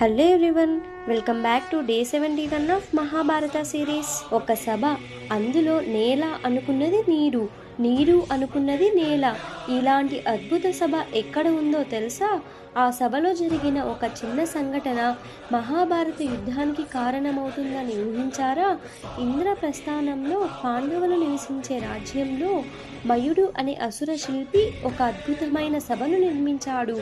Hello everyone welcome back to day seventy one of Mahabharata series. ఒక సభ అందులో నేల అనుకున్నది నీరు నీరు అనుకున్నది నేల. ఇలాంటి అద్భుత సభ ఎక్కడ ఉందో తెలుసా? ఆ సభలో జరిగిన ఒక చిన్న సంఘటన మహాభారత యుద్ధానికి కారణమవుతుందని ఊహించారా? ఇంద్ర ప్రస్థానంలో పాండవులు నివసించే రాజ్యంలో మయుడు అనే అసుర శిల్పి ఒక అద్భుతమైన సభను నిర్మించాడు.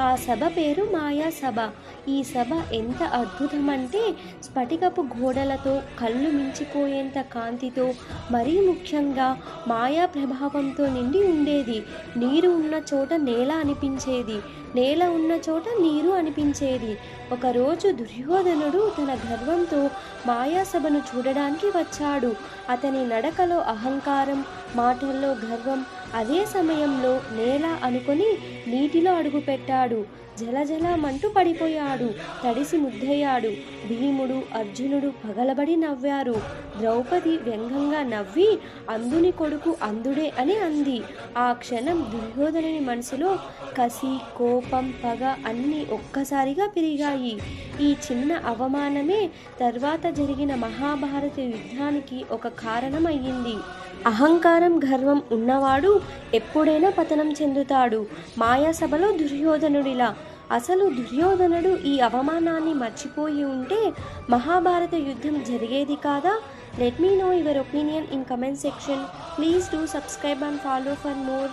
ఆ సభ పేరు మాయా సభ ఈ సభ ఎంత అద్భుతమంటే స్ఫటికపు గోడలతో కళ్ళు మించిపోయేంత కాంతితో మరీ ముఖ్యంగా మాయా ప్రభావంతో నిండి ఉండేది. నీరు ఉన్న చోట నేల అనిపించేది. నేల ఉన్న చోట నీరు అనిపించేది. ఒకరోజు దుర్యోధనుడు తన గర్వంతో మాయాసభను చూడడానికి వచ్చాడు. అతని నడకలో అహంకారం మాటల్లో గర్వం అదే సమయంలో నేల అనుకొని నీటిలో అడుగుపెట్టాడు జలజలమంటూ పడిపోయాడు. తడిసి ముద్దయ్యాడు. భీముడు అర్జునుడు పగలబడి నవ్వారు. ద్రౌపది వ్యంగంగా నవ్వి అందుని కొడుకు అందుడే అని అంది. ఆ క్షణం దుర్యోధనుని మనసులో కసి కోపం పగ అన్నీ ఒక్కసారిగా పెరిగాయి. ఈ చిన్న అవమానమే తర్వాత జరిగిన మహాభారత యుద్ధానికి ఒక కారణమయ్యింది. అహంకారం గర్వం ఉన్నవాడు ఎప్పుడైనా పతనం చెందుతాడు. మాయాసభలో దుర్యోధనుడిలా. అసలు దుర్యోధనుడు ఈ అవమానాన్ని మర్చిపోయి ఉంటే మహాభారత యుద్ధం జరిగేది కాదా? Let me know your opinion in comment section please do subscribe and follow for more